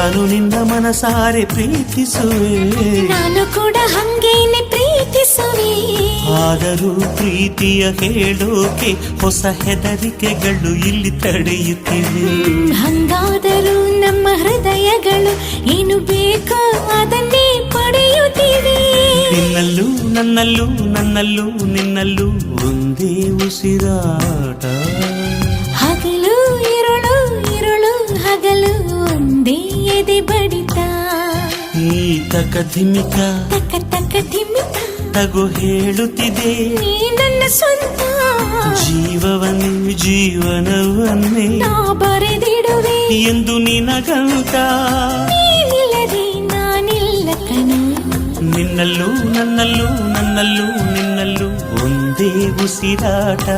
ನಾನು ನಿನ್ನ ಮನಸಾರೆ ಪ್ರೀತಿಸುವೆ. ನಾನು ಕೂಡ ಹಂಗೇನೆ ಪ್ರೀತಿಸುವೆ. ಆದರೂ ಪ್ರೀತಿಯ ಹೇಳೋಕೆ ಹೊಸ ಹೆದರಿಕೆಗಳು ಇಲ್ಲಿ ತಡೆಯುತ್ತಿವೆ. ಹಂಗಾದರೂ ನಮ್ಮ ಹೃದಯಗಳು ಏನು ಬೇಕೋ ಅದನ್ನೇ ಪಡೆಯುತ್ತಿವೆ. ನಿನ್ನಲ್ಲೂ ನನ್ನಲ್ಲೂ ನನ್ನಲ್ಲೂ ನಿನ್ನಲ್ಲೂ ಒಂದೇ ಉಸಿರಾಟ. ಎದೆ ಬಡಿತ. ಈ ಧಿಮಿಕ ತಕ ತಕ ತಿಮ್ಮಿತ ತಗೋ ಹೇಳುತ್ತಿದೆ. ನೀ ನನ್ನ ಸ್ವಂತ. ಜೀವವನ್ನೇ ಜೀವನವನ್ನೇ ನಾ ಬರೆದಿಡುವೆ. ಎಂದು ನಿನಗಂತ. ನೀನಿಲ್ಲದೆ ನಾನಿಲ್ಲ ಕಣೋ. ನಿನ್ನಲ್ಲೂ ನನ್ನಲ್ಲೂ ನನ್ನಲ್ಲೂ ನಿನ್ನಲ್ಲೂ ಒಂದೇ ಉಸಿರಾಟ.